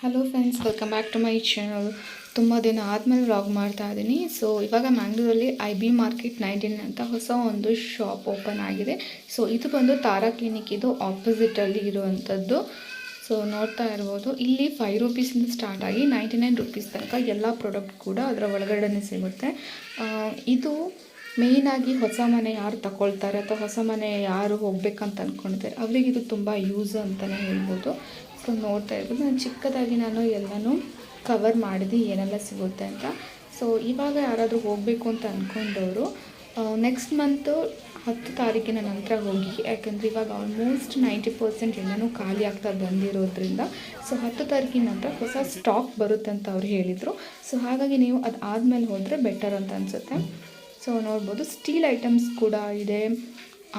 Hello friends welcome back to my channel ತುಂಬ ದಿನ ಆದಮೇಲೆ ವ್ಲಾಗ್ ಮಾಡ್ತಾ ಇದ್ದೀನಿ ಸೊ ಇವಾಗ ಮ್ಯಾಂಗ್ಳೂರಲ್ಲಿ ಐ ಬಿ ಮಾರ್ಕೆಟ್ ನೈನ್ಟೀನ್ ಅಂತ ಹೊಸ ಒಂದು ಶಾಪ್ ಓಪನ್ ಆಗಿದೆ. ಸೊ ಇದು ಬಂದು ತಾರಾ ಕ್ಲಿನಿಕ್ ಇದು ಆಪೋಸಿಟಲ್ಲಿ ಇರುವಂಥದ್ದು ಸೊ ನೋಡ್ತಾ ಇರ್ಬೋದು. ಇಲ್ಲಿ ಫೈವ್ ರುಪೀಸಿಂದ ಸ್ಟಾರ್ಟ್ ಆಗಿ ನೈಂಟಿ ನೈನ್ ರುಪೀಸ್ ತನಕ ಎಲ್ಲ ಪ್ರಾಡಕ್ಟ್ ಕೂಡ ಅದರ ಒಳಗಡೆನೇ ಸಿಗುತ್ತೆ. ಇದು ಮೇಯ್ನಾಗಿ ಹೊಸ ಮನೆ ಯಾರು ತಗೊಳ್ತಾರೆ ಅಥವಾ ಹೊಸ ಮನೆ ಯಾರು ಹೋಗ್ಬೇಕಂತ ಅಂದ್ಕೊಂಡಿದ್ದಾರೆ ಅವರಿಗೆ ಇದು ತುಂಬ ಯೂಸ್ ಅಂತಲೇ ಹೇಳ್ಬೋದು. ಸೊ ನೋಡ್ತಾ ಇರ್ಬೋದು. ನಾನು ಚಿಕ್ಕದಾಗಿ ನಾನು ಎಲ್ಲನೂ ಕವರ್ ಮಾಡಿದೆ, ಏನೆಲ್ಲ ಸಿಗುತ್ತೆ ಅಂತ. ಸೊ ಇವಾಗ ಯಾರಾದರೂ ಹೋಗಬೇಕು ಅಂತ ಅಂದ್ಕೊಂಡವರು ನೆಕ್ಸ್ಟ್ ಮಂತು ಹತ್ತು ತಾರೀಕಿನ ನಂತರ ಹೋಗಿ, ಯಾಕಂದರೆ ಇವಾಗ ಆಲ್ಮೋಸ್ಟ್ ನೈಂಟಿ ಪರ್ಸೆಂಟ್ ಎಲ್ಲನೂ ಖಾಲಿ ಆಗ್ತಾ ಬಂದಿರೋದ್ರಿಂದ ಸೊ ಹತ್ತು ತಾರೀಕಿನ ನಂತರ ಹೊಸ ಸ್ಟಾಕ್ ಬರುತ್ತೆ ಅಂತ ಅವ್ರು ಹೇಳಿದರು. ಸೊ ಹಾಗಾಗಿ ನೀವು ಅದು ಆದಮೇಲೆ ಹೋದರೆ ಬೆಟರ್ ಅಂತ ಅನಿಸುತ್ತೆ. ಸೊ ನೋಡ್ಬೋದು ಸ್ಟೀಲ್ ಐಟಮ್ಸ್ ಕೂಡ ಇದೆ.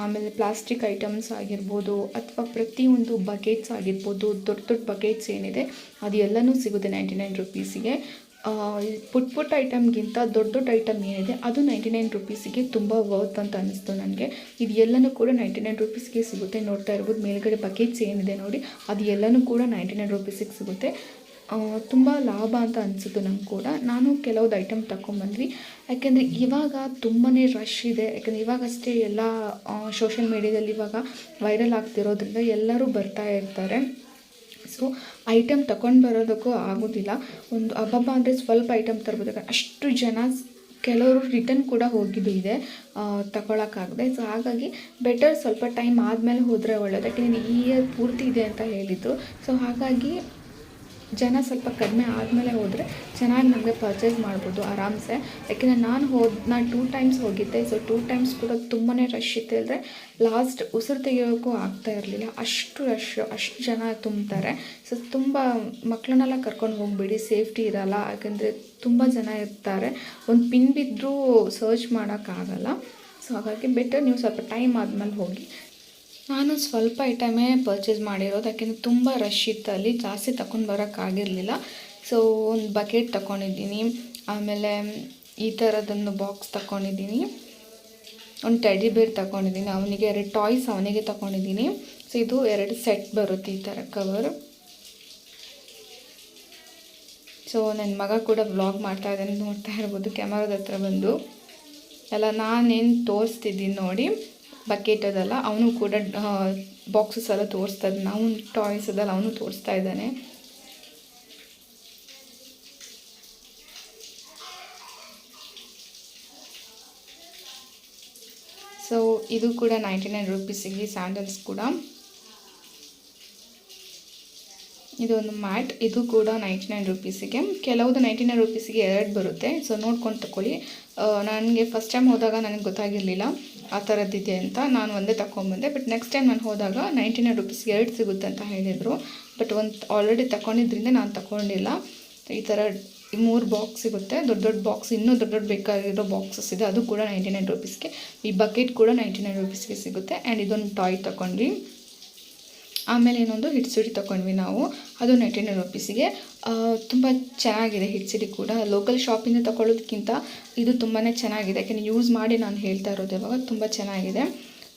ಆಮೇಲೆ ಪ್ಲಾಸ್ಟಿಕ್ ಐಟಮ್ಸ್ ಆಗಿರ್ಬೋದು, ಅಥವಾ ಪ್ರತಿಯೊಂದು ಬಕೆಟ್ಸ್ ಆಗಿರ್ಬೋದು, ದೊಡ್ಡ ದೊಡ್ಡ ಬಕೆಟ್ಸ್ ಏನಿದೆ, ಅದು ಎಲ್ಲನೂ ಸಿಗುತ್ತೆ ನೈಂಟಿ ನೈನ್ ರುಪೀಸಿಗೆ ಪುಟ್ ಪುಟ್ ಐಟಮ್ಗಿಂತ ದೊಡ್ಡ ದೊಡ್ಡ ಐಟಮ್ ಏನಿದೆ, ಅದು ನೈಂಟಿ ನೈನ್ ರುಪೀಸಿಗೆ ತುಂಬ ವರ್ತ್ ಅಂತ ಅನ್ನಿಸ್ತು ನನಗೆ. ಇದು ಕೂಡ ನೈಂಟಿ ನೈನ್ ರುಪೀಸ್ಗೆ ಸಿಗುತ್ತೆ. ನೋಡ್ತಾ ಇರ್ಬೋದು, ಮೇಲ್ಗಡೆ ಬಕೆಟ್ಸ್ ಏನಿದೆ ನೋಡಿ, ಅದು ಎಲ್ಲನೂ ಕೂಡ ನೈಂಟಿ ನೈನ್ ರುಪೀಸಿಗೆ ಸಿಗುತ್ತೆ. ತುಂಬ ಲಾಭ ಅಂತ ಅನಿಸಿತು ನಂಗೆ ಕೂಡ. ನಾನು ಕೆಲವೊಂದು ಐಟಮ್ ತಗೊಂಬಂದ್ವಿ ಯಾಕೆಂದರೆ ಇವಾಗ ತುಂಬಾ ರಶ್ ಇದೆ. ಯಾಕೆಂದರೆ ಇವಾಗಷ್ಟೇ ಎಲ್ಲ ಸೋಷಿಯಲ್ ಮೀಡ್ಯಾದಲ್ಲಿ ಇವಾಗ ವೈರಲ್ ಆಗ್ತಿರೋದ್ರಿಂದ ಎಲ್ಲರೂ ಬರ್ತಾ ಇರ್ತಾರೆ. ಸೊ ಐಟಮ್ ತಗೊಂಡು ಬರೋದಕ್ಕೂ ಆಗೋದಿಲ್ಲ. ಒಂದು ಹಬ್ಬಬ್ಬ ಅಂದರೆ ಸ್ವಲ್ಪ ಐಟಮ್ ತರ್ಬೋದಕ್ಕೆ ಅಷ್ಟು ಜನ ಕೆಲವರು ರಿಟರ್ನ್ ಕೂಡ ಹೋಗಿದ್ದು ಇದೆ. ತಗೊಳಕ್ಕಾಗದೆ ಸೊ ಹಾಗಾಗಿ ಬೆಟರ್ ಸ್ವಲ್ಪ ಟೈಮ್ ಆದಮೇಲೆ ಹೋದರೆ ಒಳ್ಳೆಯದು ಯಾಕೆಂದರೆ ಈ ಇಯರ್ ಪೂರ್ತಿ ಇದೆ ಅಂತ ಹೇಳಿದರು ಸೊ ಹಾಗಾಗಿ ಜನ ಸ್ವಲ್ಪ ಕಡಿಮೆ ಆದಮೇಲೆ ಹೋದರೆ ಚೆನ್ನಾಗಿ ನಮಗೆ ಪರ್ಚೇಸ್ ಮಾಡ್ಬೋದು ಆರಾಮ್ಸೆ. ಯಾಕೆಂದರೆ ನಾನು ಹೋದ, ನಾನು ಟೂ ಟೈಮ್ಸ್ ಹೋಗಿದ್ದೆ ಸೊ ಟೂ ಟೈಮ್ಸ್ ಕೂಡ ತುಂಬಾ ರಶ್ ಇತ್ತು. ಅಂದರೆ ಲಾಸ್ಟ್ ಉಸಿರು ತೆಗಿಯೋಕ್ಕೂ ಆಗ್ತಾ ಇರಲಿಲ್ಲ. ಅಷ್ಟು ರಶ್ ಅಷ್ಟು ಜನ ತುಂಬ್ತಾರೆ. ಸೊ ತುಂಬ ಮಕ್ಕಳನ್ನೆಲ್ಲ ಕರ್ಕೊಂಡು ಹೋಗ್ಬಿಡಿ ಸೇಫ್ಟಿ ಇರಲ್ಲ. ಯಾಕೆಂದರೆ ತುಂಬ ಜನ ಇರ್ತಾರೆ. ಒಂದು ಪಿನ್ ಬಿದ್ದರೂ ಸರ್ಚ್ ಮಾಡೋಕ್ಕಾಗಲ್ಲ. ಸೊ ಹಾಗಾಗಿ ಬೆಟರ್ ನೀವು ಸ್ವಲ್ಪ ಟೈಮ್ ಆದಮೇಲೆ ಹೋಗಿ ನಾನು ಸ್ವಲ್ಪ ಐಟಮೇ ಪರ್ಚೇಸ್ ಮಾಡಿರೋದು, ಯಾಕೆಂದರೆ ತುಂಬ ರಶ್ ಇತ್ತು ಅಲ್ಲಿ, ಜಾಸ್ತಿ ತಗೊಂಡು ಬರೋಕ್ಕಾಗಿರಲಿಲ್ಲ. ಸೊ ಒಂದು ಬಕೆಟ್ ತಗೊಂಡಿದ್ದೀನಿ ಆಮೇಲೆ ಈ ಥರದೊಂದು ಬಾಕ್ಸ್ ತಗೊಂಡಿದ್ದೀನಿ ಒಂದು ಟೆಡಿ ಬೇರ್ ತಗೊಂಡಿದ್ದೀನಿ ಅವನಿಗೆ ಎರಡು ಟಾಯ್ಸ್ ಅವನಿಗೆ ತಗೊಂಡಿದ್ದೀನಿ ಸೊ ಇದು ಎರಡು ಸೆಟ್ ಬರುತ್ತೆ ಈ ಥರ ಕವರ್ ಸೊ ನನ್ನ ಮಗ ಕೂಡ ವ್ಲಾಗ್ ಮಾಡ್ತಾ ಇದ್ದಾನೆ, ನೋಡ್ತಾ ಇರ್ಬೋದು, ಕ್ಯಾಮರಾದ ಹತ್ರ ಬಂದು. ಎಲ್ಲ ನಾನೇನು ತೋರಿಸ್ತಿದ್ದೀನಿ ನೋಡಿ. ಬಕೆಟ್ ಅದಲ್ಲ ಅವನು ಕೂಡ ಬಾಕ್ಸಸ್ ಎಲ್ಲ ತೋರಿಸ್ತಾ ಇದ್ದಾನೆ. ಅವನು ಟಾಯ್ಸ್ ಅದಲ್ಲ ಅವನು ತೋರಿಸ್ತಾ ಇದ್ದಾನೆ. ಸೊ ಇದು ಕೂಡ ನೈಂಟಿ ನೈನ್ ರುಪೀಸಿಗೆ ಸ್ಯಾಂಡಲ್ಸ್ ಕೂಡ. ಇದೊಂದು ಮ್ಯಾಟ್. ಇದು ಕೂಡ ನೈಂಟಿ ನೈನ್ ರುಪೀಸಿಗೆ ಕೆಲವುದು ನೈಂಟಿ ನೈನ್ ರುಪೀಸಿಗೆ ಎರಡು ಬರುತ್ತೆ. ಸೊ ನೋಡ್ಕೊಂಡು ತಗೊಳ್ಳಿ ನನಗೆ ಫಸ್ಟ್ ಟೈಮ್ ಹೋದಾಗ ನನಗೆ ಗೊತ್ತಾಗಿರಲಿಲ್ಲ ಆ ಥರದ್ದಿದೆ ಅಂತ. ನಾನು ಒಂದೇ ತಗೊಂಬಂದೆ ಬಟ್ ನೆಕ್ಸ್ಟ್ ಟೈಮ್ ನಾನು ಹೋದಾಗ ನೈಂಟಿ ನೈನ್ ರುಪೀಸ್ಗೆ ಎರಡು ಸಿಗುತ್ತೆ ಅಂತ ಹೇಳಿದರು. ಬಟ್ ಒಂದು ಆಲ್ರೆಡಿ ತಗೊಂಡಿದ್ರಿಂದ ನಾನು ತಗೊಂಡಿಲ್ಲ ಈ ಥರ ಮೂರು ಬಾಕ್ಸ್ ಸಿಗುತ್ತೆ. ದೊಡ್ಡ ದೊಡ್ಡ ಬಾಕ್ಸ್ ಇನ್ನೂ ದೊಡ್ಡ ದೊಡ್ಡ ಬೇಕಾಗಿರೋ ಬಾಕ್ಸಸ್ ಇದೆ. ಅದು ಕೂಡ ನೈಂಟಿ ನೈನ್ ರುಪೀಸ್ಗೆ ಈ ಬಕೆಟ್ ಕೂಡ ನೈಂಟಿ ನೈನ್ ರುಪೀಸ್ಗೆ ಸಿಗುತ್ತೆ. ಆ್ಯಂಡ್ ಇದೊಂದು ಟಾಯ್ ತಗೊಂಡ್ವಿ ಆಮೇಲೆ ಇನ್ನೊಂದು ಹಿಟ್ಸಿಡಿ ತೊಗೊಂಡ್ವಿ ನಾವು. ಅದು ನೈಂಟಿ ರುಪೀಸಿಗೆ ತುಂಬ ಚೆನ್ನಾಗಿದೆ ಹಿಟ್ಸಿಡಿ ಕೂಡ. ಲೋಕಲ್ ಶಾಪಿಂದ ತೊಗೊಳ್ಳೋದಕ್ಕಿಂತ ಇದು ತುಂಬಾ ಚೆನ್ನಾಗಿದೆ. ಯಾಕೆಂದರೆ ಯೂಸ್ ಮಾಡಿ ನಾನು ಹೇಳ್ತಾ ಇರೋದು ಇವಾಗ ತುಂಬ ಚೆನ್ನಾಗಿದೆ.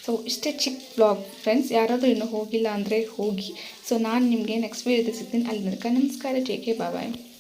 ಸೊ ಇಷ್ಟೇ ಚಿಕ್ಕ ಬ್ಲಾಗ್ ಫ್ರೆಂಡ್ಸ್ ಯಾರಾದರೂ ಇನ್ನೂ ಹೋಗಿಲ್ಲ ಅಂದರೆ ಹೋಗಿ. ಸೊ ನಾನು ನಿಮಗೆ ನೆಕ್ಸ್ಟ್ ವೀಡಿಯೋದಲ್ಲಿ ಸಿಗ್ತೀನಿ. ಅಲ್ಲಿ ತನಕ ನಮಸ್ಕಾರ ಟೇಕೆ ಬಾಯ್